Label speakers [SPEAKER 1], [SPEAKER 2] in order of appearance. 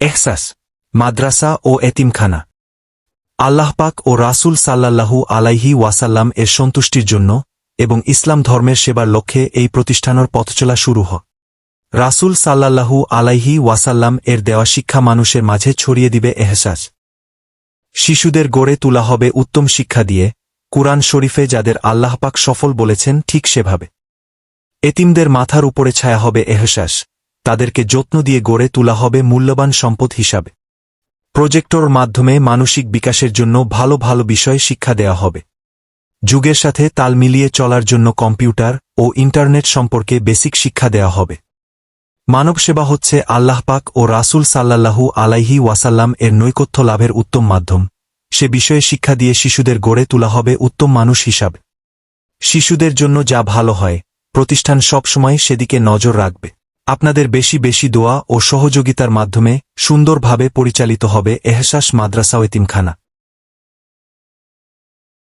[SPEAKER 1] এহসাস, মাদ্রাসা ও এতিমখানা। আল্লাহ পাক ও রাসূল সাল্লাল্লাহু আলাইহি ওয়াসাল্লাম এর সন্তুষ্টির জন্য এবং ইসলাম ধর্মের সেবার লক্ষ্যে এই প্রতিষ্ঠানের পথচলা শুরু হয় রাসূল সাল্লাল্লাহু আলাইহি ওয়াসাল্লাম এর দেওয়া শিক্ষা মানুষের মাঝে ছড়িয়ে দিবে এহসাস। শিশুদের গড়ে তোলা হবে উত্তম শিক্ষা দিয়ে কুরআন শরীফে যাদের আল্লাহ পাক সফল বলেছেন ঠিক সেভাবে। এতিমদের মাথার উপরে ছায়া হবে এহসাস। তাদেরকে যত্ন দিয়ে গড়ে তোলা হবে মূল্যবান সম্পদ হিসাবে। প্রজেক্টর মাধ্যমে মানসিক বিকাশের জন্য ভালো ভালো বিষয়ে শিক্ষা দেওয়া হবে। যুগের সাথে তাল মিলিয়ে চলার জন্য কম্পিউটার ও ইন্টারনেট সম্পর্কে বেসিক শিক্ষা দেওয়া হবে। মানব সেবা হচ্ছে আল্লাহ পাক ও রাসূল সাল্লাল্লাহু আলাইহি ওয়াসাল্লাম এর নৈকথ্য লাভের উত্তম মাধ্যম। সে বিষয়ে শিক্ষা দিয়ে শিশুদের গড়ে তোলা হবে উত্তম মানুষ হিসাবে। শিশুদের জন্য যা ভালো হয়, প্রতিষ্ঠান সবসময় সেদিকে নজর রাখবে। আপনাদের বেশি বেশি দোয়া ও সহযোগিতার মাধ্যমে সুন্দরভাবে পরিচালিত হবে এহসাস মাদ্রাসা ওয়েতিমখানা